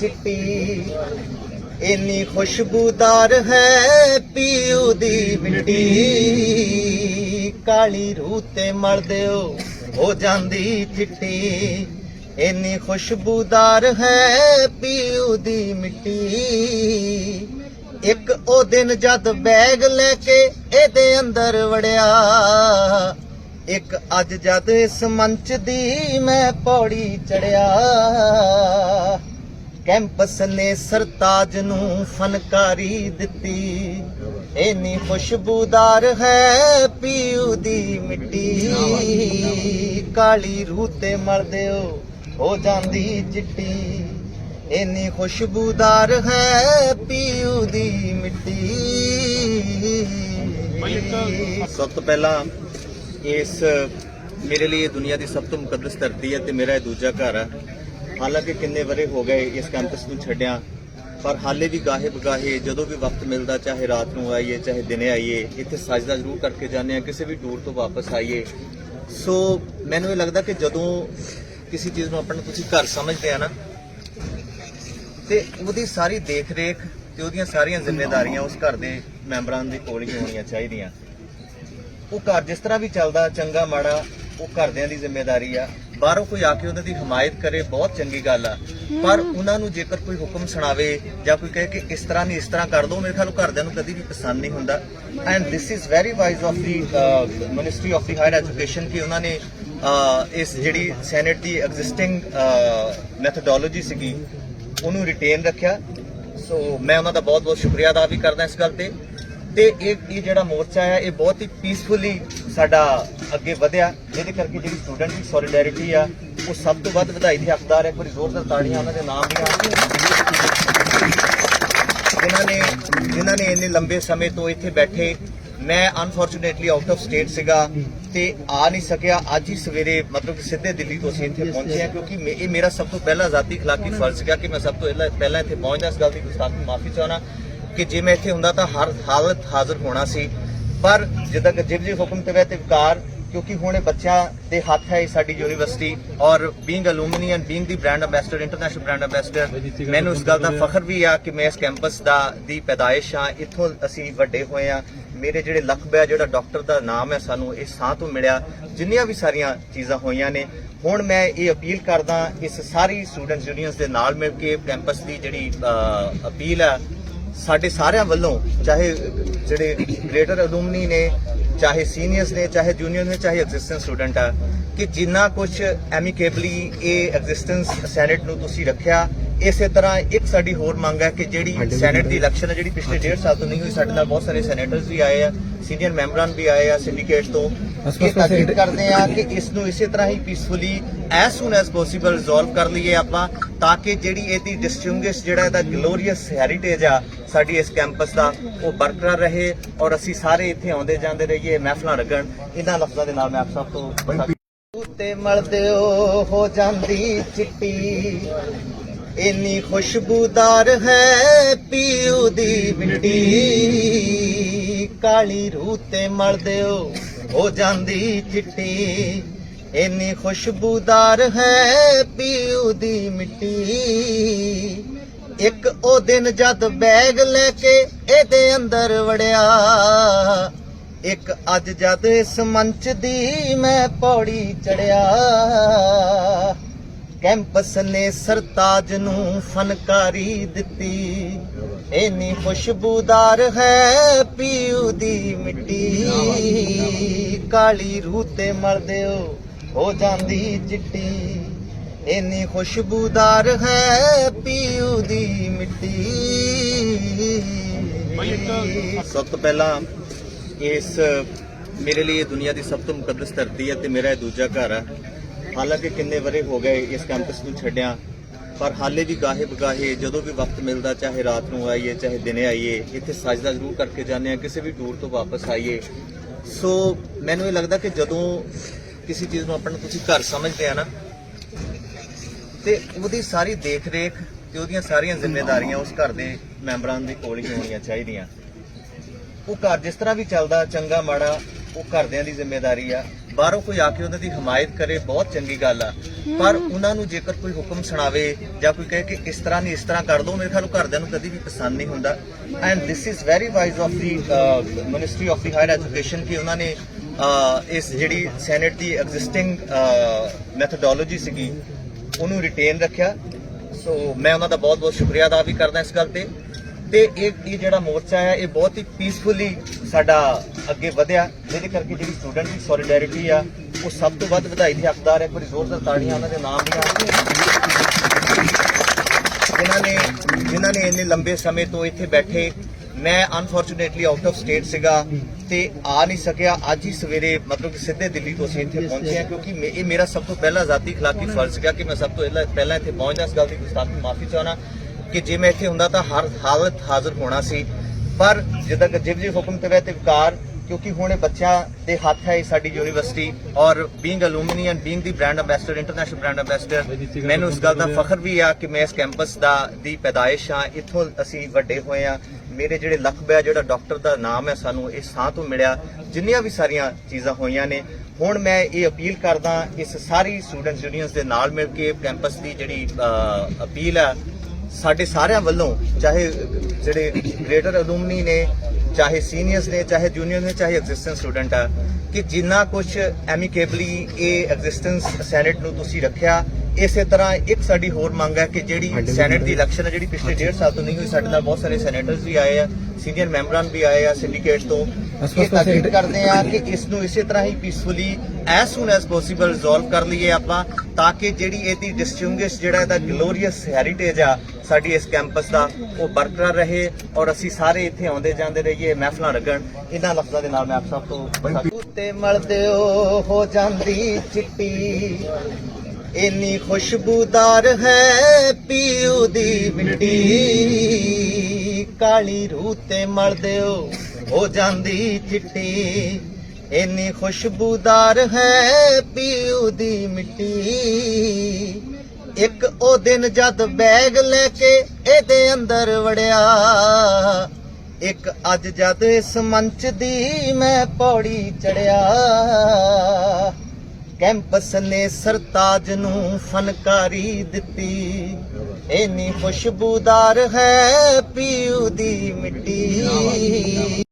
ਚਿੱਟੀ। ਇੰਨੀ ਖੁਸ਼ਬੂਦਾਰ ਹੈ ਪੀਊ ਦੀ ਮਿੱਟੀ। ਕਾਲੀ ਰੂਹ ਤੇ ਮਲ ਦਿਓ, ਹੋ ਜਾਂਦੀ ਚਿੱਟੀ। ਇੰਨੀ ਖੁਸ਼ਬੂਦਾਰ ਹੈ ਪੀਊ ਦੀ ਮਿੱਟੀ। ਇੱਕ ਉਹ ਦਿਨ ਜਦ ਬੈਗ ਲੈ ਕੇ ਇਹਦੇ ਅੰਦਰ ਵੜਿਆ। ਇੱਕ ਅੱਜ ਜਦ ਇਸ ਮੰਚ ਦੀ ਮੈਂ ਪੌੜੀ ਚੜਿਆ। ਕੈਂਪਸ ਨੇ ਸਰਤਾਜ ਨੂੰ ਫਨਕਾਰੀ ਦਿੱਤੀ। ਇੰਨੀ ਖੁਸ਼ਬੂਦਾਰ ਹੈ ਪੀਊ ਦੀ ਮਿੱਟੀ। ਕਾਲੀ ਰੂਹ ਤੇ ਮਲ ਦਿਓ ਹੋ ਜਾਂਦੀ ਚਿੱਟੀ। ਇੰਨੀ ਖੁਸ਼ਬੂਦਾਰ ਹੈ ਪੀਊ ਦੀ ਮਿੱਟੀ। ਸਭ ਤੋਂ ਪਹਿਲਾਂ ਇਸ ਮੇਰੇ ਲਈ ਇਹ ਦੁਨੀਆ ਦੀ ਸਭ ਤੋਂ ਮੁਕੱਦਸ ਧਰਤੀ ਹੈ ਤੇ ਮੇਰਾ ਇਹ ਦੂਜਾ ਘਰ ਹੈ ਹਾਲਾਂਕਿ ਕਿੰਨੇ ਵਰੇ ਹੋ ਗਏ ਇਸ ਕੈਂਪਸ ਨੂੰ ਛੱਡਿਆ, ਪਰ ਹਾਲੇ ਵੀ ਗਾਹੇ ਬਗਾਹੇ ਜਦੋਂ ਵੀ ਵਕਤ ਮਿਲਦਾ, ਚਾਹੇ ਰਾਤ ਨੂੰ ਆਈਏ, ਚਾਹੇ ਦਿਨੇ ਆਈਏ, ਇੱਥੇ ਸਜਦਾ ਜ਼ਰੂਰ ਕਰਕੇ ਜਾਂਦੇ ਆ ਕਿਸੇ ਵੀ ਟੂਰ ਤੋਂ ਵਾਪਸ ਆਈਏ। ਸੋ ਮੈਨੂੰ ਇਹ ਲੱਗਦਾ ਕਿ ਜਦੋਂ ਕਿਸੇ ਚੀਜ਼ ਨੂੰ ਆਪਾਂ ਨੂੰ ਤੁਸੀਂ ਘਰ ਸਮਝਦੇ ਆ ਨਾ, ਤੇ ਉਹਦੀ ਸਾਰੀ ਦੇਖ ਰੇਖ ਤੇ ਉਹਦੀਆਂ ਸਾਰੀਆਂ ਜ਼ਿੰਮੇਵਾਰੀਆਂ ਉਸ ਘਰ ਦੇ ਮੈਂਬਰਾਂ ਦੇ ਕੋਲ ਹੀ ਹੋਣੀਆਂ ਚਾਹੀਦੀਆਂ। ਉਹ ਘਰ ਜਿਸ ਤਰ੍ਹਾਂ ਵੀ ਚੱਲਦਾ, ਚੰਗਾ, ਮਾੜਾ ਉਹ ਘਰਦਿਆਂ ਦੀ ਜ਼ਿੰਮੇਵਾਰੀ ਆ। ਬਾਹਰੋਂ ਕੋਈ ਆ ਕੇ ਉਹਨਾਂ ਦੀ ਹਮਾਇਤ ਕਰੇ ਬਹੁਤ ਚੰਗੀ ਗੱਲ ਆ। ਪਰ ਉਹਨਾਂ ਨੂੰ ਜੇਕਰ ਕੋਈ ਹੁਕਮ ਸੁਣਾਵੇ ਜਾਂ ਕੋਈ ਕਹੇ ਕਿ ਇਸ ਤਰ੍ਹਾਂ ਨਹੀਂ ਇਸ ਤਰ੍ਹਾਂ ਕਰ ਦੋ ਮੇਰੇ ਖਿਆਲ ਘਰਦਿਆਂ ਨੂੰ ਕਦੀ ਵੀ ਪਸੰਦ ਨਹੀਂ ਹੁੰਦਾ। And this is very wise of the ministry of the higher education ਕਿ ਉਹਨਾਂ ਨੇ ਅਹ, ਇਸ ਜਿਹੜੀ ਸੈਨੇਟ ਦੀ ਐਗਜ਼ਿਸਟਿੰਗ ਮੈਥੋਡੋਲੋਜੀ ਸੀਗੀ ਉਹਨੂੰ ਰਿਟੇਨ ਰੱਖਿਆ। ਸੋ ਮੈਂ ਉਹਨਾਂ ਦਾ ਬਹੁਤ ਬਹੁਤ ਸ਼ੁਕਰੀਆ ਅਦਾ ਵੀ ਕਰਦਾ ਇਸ ਗੱਲ ਤੇ। ਤੇ ਇਹ ਇਹ ਜਿਹੜਾ ਮੋਰਚਾ ਹੈ ਇਹ ਬਹੁਤ ਹੀ ਪੀਸਫੁਲੀ ਸਾਡਾ ਅੱਗੇ ਵਧਿਆ। ਜਿਹਦੇ ਕਰਕੇ ਜਿਹੜੀ ਸਟੂਡੈਂਟ ਦੀ ਸੋਲੀਡੈਰਿਟੀ ਆ, ਉਹ ਸਭ ਤੋਂ ਵੱਧ ਵਧਾਈ ਦੇ ਹੱਕਦਾਰ ਹੈ ਕੋਈ ਜ਼ੋਰਦਾਰ ਤਾੜੀਆਂ, ਉਹਨਾਂ ਦੇ ਨਾਮ ਦੀਆਂ ਜਿਨ੍ਹਾਂ ਨੇ ਜਿਨ੍ਹਾਂ ਨੇ ਇੰਨੇ ਲੰਬੇ ਸਮੇਂ ਤੋਂ ਇੱਥੇ ਬੈਠੇ। ਮੈਂ ਅਨਫੋਰਚੂਨੇਟਲੀ ਆਊਟ ਆਫ ਸਟੇਟ ਸੀਗਾ ਤੇ ਆ ਨਹੀਂ ਸਕਿਆ। ਅੱਜ ਹੀ ਸਵੇਰੇ ਮਤਲਬ ਸਿੱਧੇ ਦਿੱਲੀ ਤੋਂ ਅਸੀਂ ਇੱਥੇ ਪਹੁੰਚੇ ਆ ਕਿਉਂਕਿ ਇਹ ਮੇਰਾ ਸਭ ਤੋਂ ਪਹਿਲਾ ਆਜ਼ਾਦੀ ਖਲਾਕੀ ਫਰਜ਼ ਸੀਗਾ ਕਿ ਮੈਂ ਸਭ ਤੋਂ ਪਹਿਲਾਂ ਇੱਥੇ ਪਹੁੰਚਦਾ ਇਸ ਗੱਲ ਦੀ ਗੁਸਤਾਖੀ ਮਾਫੀ ਚਾਹਣਾ ਕਿ ਜੇ ਮੈਂ ਇੱਥੇ ਹੁੰਦਾ ਤਾਂ ਹਰ ਹਾਲਤ ਹਾਜ਼ਰ ਹੋਣਾ ਸੀ। ਪਰ ਜਿੱਦਾਂ ਕਿ ਜਿਬ ਜੀ ਹੁਕਮ ਤੇ ਵੈਤੇ ਵਿਕਾਰ, ਕਿਉਂਕਿ ਹੁਣ ਇਹ ਬੱਚਿਆਂ ਦੇ ਹੱਥ ਹੈ ਸਾਡੀ ਯੂਨੀਵਰਸਿਟੀ ਔਰ being alumni and being the brand ambassador international brand ambassador ਮੈਨੂੰ ਇਸ ਗੱਲ ਦਾ ਫਖਰ ਵੀ ਆ ਕਿ ਮੈਂ ਇਸ ਕੈਂਪਸ ਦਾ ਦੀ ਪੈਦਾਇਸ਼ ਆ ਇੱਥੋਂ ਅਸੀਂ ਵੱਡੇ ਹੋਏ ਆ ਮੇਰੇ ਜਿਹੜੇ ਲਕਬ ਹੈ ਜਿਹੜਾ ਡਾਕਟਰ ਦਾ ਨਾਮ ਹੈ, ਸਾਨੂੰ ਇਹ ਸਾਹ ਤੋਂ ਮਿਲਿਆ। ਜਿੰਨੀਆਂ ਵੀ ਸਾਰੀਆਂ ਚੀਜ਼ਾਂ ਹੋਈਆਂ ਨੇ, ਹੁਣ ਮੈਂ ਇਹ ਅਪੀਲ ਕਰਦਾ, ਇਸ ਸਾਰੀ ਸਟੂਡੈਂਟਸ ਯੂਨੀਅਨਸ ਦੇ ਨਾਲ ਮਿਲ ਕੇ ਕੈਂਪਸ ਦੀ ਜਿਹੜੀ ਅਪੀਲ ਹੈ ਸਾਡੇ ਸਾਰਿਆਂ ਵੱਲੋਂ ਚਾਹੇ ਜਿਹੜੇ ਗ੍ਰੇਟਰ ਅਲੂਮਨੀ ਨੇ ਚਾਹੇ ਸੀਨੀਅਰਸ ਨੇ ਚਾਹੇ ਜੂਨੀਅਰ ਨੇ ਚਾਹੇ ਐਗਜ਼ਿਸਟੈਂਸ ਸਟੂਡੈਂਟ ਆ ਕਿ ਜਿੰਨਾ ਕੁਝ ਐਮੀਕੇਬਲੀ ਇਹ ਐਗਜ਼ਿਸਟੈਂਸ ਸੈਨੇਟ ਨੂੰ ਤੁਸੀਂ ਰੱਖਿਆ ਇਸੇ ਤਰ੍ਹਾਂ ਇੱਕ ਸਾਡੀ ਹੋਰ ਮੰਗ ਹੈ ਕਿ ਜਿਹੜੀ ਸੈਨੇਟ ਦੀ ਇਲੈਕਸ਼ਨ ਹੈ ਜਿਹੜੀ ਪਿਛਲੇ 1.5 ਸਾਲ ਤੋਂ ਨਹੀਂ ਹੋਈ ਸਾਡੇ ਨਾਲ ਬਹੁਤ ਸਾਰੇ ਸੈਨੇਟਰਸ ਵੀ ਆਏ ਆ ਸੀਨੀਅਰ ਮੈਂਬਰਾਂ ਵੀ ਆਏ ਆ ਸਿੰਡੀਕੇਟ ਤੋਂ ਇਹ ਤਾਕੀਦ ਕਰਦੇ ਆ ਕਿ ਇਸ ਨੂੰ ਇਸੇ ਤਰ੍ਹਾਂ ਹੀ peacefully as soon as possible resolve ਕਰ ਲਈਏ ਆਪਾਂ ਤਾਂ ਕਿ ਜਿਹੜੀ ਇਹਦੀ ਡਿਸਟਿੰਗੁਇਸ਼ ਜਿਹੜਾ ਇਹਦਾ ਗਲੋਰੀਅਸ ਹੈਰੀਟੇਜ ਆ ਸਾਡੀ ਇਸ ਕੈਂਪਸ ਦਾ ਉਹ ਬਰਕਰਾਰ ਰਹੇ ਔਰ ਅਸੀਂ ਸਾਰੇ ਇੱਥੇ ਆਉਂਦੇ ਜਾਂਦੇ ਰਹੀਏ ਮਹਿਫਲਾਂ ਲੱਗਣ ਇਹਨਾਂ ਲਫ਼ਜ਼ਾਂ ਦੇ ਨਾਲ ਮੈਂ ਆਪ ਸਭ ਤੋਂ ਤੇ ਮਲਦੇ ਹੋ ਜਾਂਦੀ ਚਿੱਟੀ। ਇੰਨੀ ਖੁਸ਼ਬੂਦਾਰ ਹੈ ਪੀਊ ਦੀ ਮਿੱਟੀ। ਕਾਲੀ ਰੂਹ ਤੇ ਮਲਦੇ ਹੋ ਜਾਂਦੀ ਚਿੱਟੀ। ਇੰਨੀ ਖੁਸ਼ਬੂਦਾਰ ਹੈ ਪੀਊ ਦੀ ਮਿੱਟੀ। ਇੱਕ ਉਹ ਦਿਨ ਜਦ ਬੈਗ ਲੈ ਕੇ ਇਹਦੇ ਅੰਦਰ ਵੜਿਆ। ਇੱਕ ਅੱਜ ਜਦ ਇਸ ਮੰਚ ਦੀ ਮੈਂ ਪੌੜੀ ਚੜਿਆ। ਕੈਂਪਸ ਨੇ ਸਰਤਾਜ ਨੂੰ ਫਨਕਾਰੀ ਦਿੱਤੀ। ਇੰਨੀ ਖੁਸ਼ਬੂਦਾਰ ਹੈ ਪੀਊ ਦੀ ਮਿੱਟੀ। ਕਾਲੀ ਰੂਹ ਤੇ ਮਲ ਦਿਓ ਹੋ ਜਾਂਦੀ ਚਿੱਟੀ। ਇੰਨੀ ਖੁਸ਼ਬੂਦਾਰ ਹੈ ਪੀਊ ਦੀ ਮਿੱਟੀ। ਸਭ ਤੋਂ ਪਹਿਲਾਂ ਇਸ ਮੇਰੇ ਲਈ ਇਹ ਦੁਨੀਆ ਦੀ ਸਭ ਤੋਂ ਮੁਕੱਦਸ ਧਰਤੀ ਹੈ ਤੇ ਮੇਰਾ ਇਹ ਦੂਜਾ ਘਰ ਹੈ। ਹਾਲਾਂਕਿ ਕਿੰਨੇ ਵਰੇ ਹੋ ਗਏ ਇਸ ਕੈਂਪਸ ਨੂੰ ਛੱਡਿਆ, ਪਰ ਹਾਲੇ ਵੀ ਗਾਹੇ ਬਗਾਹੇ ਜਦੋਂ ਵੀ ਵਕਤ ਮਿਲਦਾ, ਚਾਹੇ ਰਾਤ ਨੂੰ ਆਈਏ, ਚਾਹੇ ਦਿਨੇ ਆਈਏ, ਇੱਥੇ ਸਜਦਾ ਜ਼ਰੂਰ ਕਰਕੇ ਜਾਂਦੇ ਆ ਕਿਸੇ ਵੀ ਟੂਰ ਤੋਂ ਵਾਪਸ ਆਈਏ। ਸੋ ਮੈਨੂੰ ਇਹ ਲੱਗਦਾ ਕਿ ਜਦੋਂ ਕਿਸੇ ਚੀਜ਼ ਨੂੰ ਆਪਣਾ ਤੁਸੀਂ ਘਰ ਸਮਝਦੇ ਆ ਨਾ, ਤੇ ਉਹਦੀ ਸਾਰੀ ਦੇਖ ਰੇਖ ਤੇ ਉਹਦੀਆਂ ਸਾਰੀਆਂ ਜ਼ਿੰਮੇਵਾਰੀਆਂ ਉਸ ਘਰ ਦੇ ਮੈਂਬਰਾਂ ਦੇ ਕੋਲ ਹੀ ਹੋਣੀਆਂ ਚਾਹੀਦੀਆਂ। ਉਹ ਘਰ ਜਿਸ ਤਰ੍ਹਾਂ ਵੀ ਚੱਲਦਾ, ਚੰਗਾ, ਮਾੜਾ, ਉਹ ਘਰਦਿਆਂ ਦੀ ਜ਼ਿੰਮੇਵਾਰੀ ਆ। ਬਾਹਰੋਂ ਕੋਈ ਆ ਕੇ ਉਹਨਾਂ ਦੀ ਹਮਾਇਤ ਕਰੇ ਬਹੁਤ ਚੰਗੀ ਗੱਲ ਆ। ਪਰ ਉਹਨਾਂ ਨੂੰ ਜੇਕਰ ਕੋਈ ਹੁਕਮ ਸੁਣਾਵੇ ਜਾਂ ਕੋਈ ਕਹੇ ਕਿ ਇਸ ਤਰ੍ਹਾਂ ਨਹੀਂ ਇਸ ਤਰ੍ਹਾਂ ਕਰ ਦੋ ਮੇਰੇ ਖਿਆਲ ਨੂੰ ਘਰਦਿਆਂ ਨੂੰ ਕਦੀ ਵੀ ਪਸੰਦ ਨਹੀਂ ਹੁੰਦਾ। And this is very wise of the ministry of the higher education ਕਿ ਉਹਨਾਂ ਨੇ ਅਹ, ਇਸ ਜਿਹੜੀ ਸੈਨੇਟ ਦੀ ਐਗਜ਼ਿਸਟਿੰਗ ਮੈਥੋਡੋਲੋਜੀ ਸੀਗੀ ਉਹਨੂੰ ਰਿਟੇਨ ਰੱਖਿਆ। ਸੋ ਮੈਂ ਉਹਨਾਂ ਦਾ ਬਹੁਤ ਬਹੁਤ ਸ਼ੁਕਰੀਆ ਅਦਾ ਵੀ ਕਰਦਾ ਇਸ ਗੱਲ ਤੇ। ਤੇ ਇਹ ਇਹ ਜਿਹੜਾ ਮੋਰਚਾ ਹੈ, ਇਹ ਬਹੁਤ ਹੀ ਪੀਸਫੁਲੀ ਸਾਡਾ ਅੱਗੇ ਵਧਿਆ। ਜਿਹਦੇ ਕਰਕੇ ਜਿਹੜੀ ਸਟੂਡੈਂਟ ਦੀ ਸੋਲੀਡੈਰਿਟੀ ਆ, ਉਹ ਸਭ ਤੋਂ ਵੱਧ ਵਧਾਈ ਦੀ ਹੱਕਦਾਰ ਹੈ। ਕੋਈ ਜ਼ੋਰਦਾਰ ਤਾੜੀਆਂ ਉਹਨਾਂ ਦੇ ਨਾਮ ਦੀਆਂ। ਜਿਨ੍ਹਾਂ ਨੇ ਜਿਨ੍ਹਾਂ ਨੇ ਇੰਨੇ ਲੰਬੇ ਸਮੇਂ ਤੋਂ ਇੱਥੇ ਬੈਠੇ। ਮੈਂ ਅਨਫੋਰਚੂਨੇਟਲੀ ਆਊਟ ਆਫ ਸਟੇਟ ਸੀਗਾ ਤੇ ਆ ਨਹੀਂ ਸਕਿਆ। ਅੱਜ ਹੀ ਸਵੇਰੇ ਮਤਲਬ ਕਿ ਸਿੱਧੇ ਦਿੱਲੀ ਤੋਂ ਅਸੀਂ ਇੱਥੇ ਪਹੁੰਚੇ ਆ ਕਿਉਂਕਿ ਇਹ ਮੇਰਾ ਸਭ ਤੋਂ ਪਹਿਲਾ ਜ਼ਾਤੀ ਖਲਾਕੀ ਫਰਜ਼ ਸੀਗਾ ਕਿ ਮੈਂ ਸਭ ਤੋਂ ਪਹਿਲਾਂ ਇੱਥੇ ਪਹੁੰਚਦਾ ਇਸ ਗੱਲ ਦੀ ਗੁਸਤਾਖੀ ਮਾਫੀ ਚਾਹਣਾ ਕਿ ਜੇ ਮੈਂ ਇੱਥੇ ਹੁੰਦਾ ਤਾਂ ਹਰ ਹਾਲਤ ਹਾਜ਼ਰ ਹੋਣਾ ਸੀ। ਪਰ ਜਿੱਦਾਂ ਕਿ ਜਿਵ ਜੀ ਹੁਕਮ ਤੇ ਤੇ ਵਿਕਾਰ ਕਿਉਂਕਿ ਹੁਣ ਇਹ ਬੱਚਿਆਂ ਦੇ ਹੱਥ ਹੈ ਸਾਡੀ ਯੂਨੀਵਰਸਿਟੀ ਔਰ being alumni and being the brand ambassador international brand ambassador ਮੈਨੂੰ ਇਸ ਗੱਲ ਦਾ ਫਖਰ ਵੀ ਆ ਕਿ ਮੈਂ ਇਸ ਕੈਂਪਸ ਦਾ ਦੀ ਪੈਦਾਇਸ਼ ਆ ਇੱਥੋਂ ਅਸੀਂ ਵੱਡੇ ਹੋਏ ਆ ਮੇਰੇ ਜਿਹੜੇ ਲਖਬ ਹੈ ਜਿਹੜਾ ਡਾਕਟਰ ਦਾ ਨਾਮ ਹੈ, ਸਾਨੂੰ ਇਹ ਸਾਹ ਤੋਂ ਮਿਲਿਆ। ਜਿੰਨੀਆਂ ਵੀ ਸਾਰੀਆਂ ਚੀਜ਼ਾਂ ਹੋਈਆਂ ਨੇ, ਹੁਣ ਮੈਂ ਇਹ ਅਪੀਲ ਕਰਦਾ, ਇਸ ਸਾਰੀ ਸਟੂਡੈਂਟਸ ਯੂਨੀਅਨਸ ਦੇ ਨਾਲ ਮਿਲ ਕੇ ਕੈਂਪਸ ਦੀ ਜਿਹੜੀ ਅਪੀਲ ਆ ਸਾਡੇ ਸਾਰਿਆਂ ਵੱਲੋਂ ਚਾਹੇ ਜਿਹੜੇ ਗ੍ਰੇਟਰ ਅਲੂਮਨੀ ਨੇ, ਚਾਹੇ ਸੀਨੀਅਰਸ ਨੇ, ਚਾਹੇ ਜੂਨੀਅਰ ਨੇ, ਚਾਹੇ ਐਗਜ਼ਿਸਟੈਂਸ ਸਟੂਡੈਂਟ ਆ, ਕਿ ਜਿੰਨਾ ਕੁਝ ਐਮੀਕੇਬਲੀ ਇਹ ਐਗਜ਼ਿਸਟੈਂਸ ਸੈਨੇਟ ਨੂੰ ਤੁਸੀਂ ਰੱਖਿਆ ਇਸੇ ਤਰ੍ਹਾਂ ਇੱਕ ਸਾਡੀ ਹੋਰ ਮੰਗ ਹੈ ਕਿ ਜਿਹੜੀ ਸੈਨੇਟ ਦੀ ਇਲੈਕਸ਼ਨ ਹੈ ਜਿਹੜੀ ਪਿਛਲੇ 1.5 ਸਾਲ ਤੋਂ ਨਹੀਂ ਹੋਈ ਸਾਡੇ ਨਾਲ ਬਹੁਤ ਸਾਰੇ ਸੈਨੇਟਰਸ ਵੀ ਆਏ ਆ ਸੀਨੀਅਰ ਮੈਂਬਰਾਂ ਵੀ ਆਏ ਆ ਸਿੰਡੀਕੇਟ ਤੋਂ। ਇਹ ਤਾਕੀਦ ਕਰਦੇ ਆ ਕਿ ਇਸ ਨੂੰ ਇਸੇ ਤਰ੍ਹਾਂ ਹੀ peacefully as soon as possible resolve ਕਰ ਲਈਏ ਆਪਾਂ ਤਾਂ ਕਿ ਜਿਹੜੀ ਇਹਦੀ ਡਿਸਟਿੰਗੁਇਸ਼ ਜਿਹੜਾ ਇਹਦਾ ਗਲੋਰੀਅਸ ਹੈਰੀਟੇਜ ਆ ਸਾਡੀ ਇਸ ਕੈਂਪਸ ਦਾ ਉਹ ਬਰਕਰਾਰ ਰਹੇ ਔਰ ਅਸੀਂ ਸਾਰੇ ਇੱਥੇ ਆਉਂਦੇ ਜਾਂਦੇ ਰਹੀਏ ਮਹਿਫਲਾਂ ਲੱਗਣ ਇਹਨਾਂ ਲਫ਼ਜ਼ਾਂ ਦੇ ਨਾਲ ਮੈਂ ਆਪ ਸਭ ਤੋਂ ਤੇ ਮਲਦਿਓ ਹੋ ਜਾਂਦੀ ਚਿੱਟੀ ਇੰਨੀ ਖੁਸ਼ਬੂਦਾਰ ਹੈ ਪੀਉ ਦੀ ਮਿੱਟੀ। ਕਾਲੀ ਰੂਹ ਤੇ ਮਲ ਦਿਓ, ਹੋ ਜਾਂਦੀ ਚਿੱਟੀ। ਇੰਨੀ ਖੁਸ਼ਬੂਦਾਰ ਹੈ ਪੀਉ ਦੀ ਮਿੱਟੀ। ਇੱਕ ਉਹ ਦਿਨ ਜਦ ਬੈਗ ਲੈ ਕੇ ਇਹਦੇ ਅੰਦਰ ਵੜਿਆ। ਇੱਕ ਅੱਜ ਜਦ ਇਸ ਮੰਚ ਦੀ ਮੈਂ ਪੌੜੀ ਚੜਿਆ। ਕੈਂਪਸ ਨੇ ਸਰਤਾਜ ਨੂੰ ਫਨਕਾਰੀ ਦਿੱਤੀ। ਇੰਨੀ ਖੁਸ਼ਬੂਦਾਰ ਹੈ ਪੀਉ ਦੀ ਮਿੱਟੀ।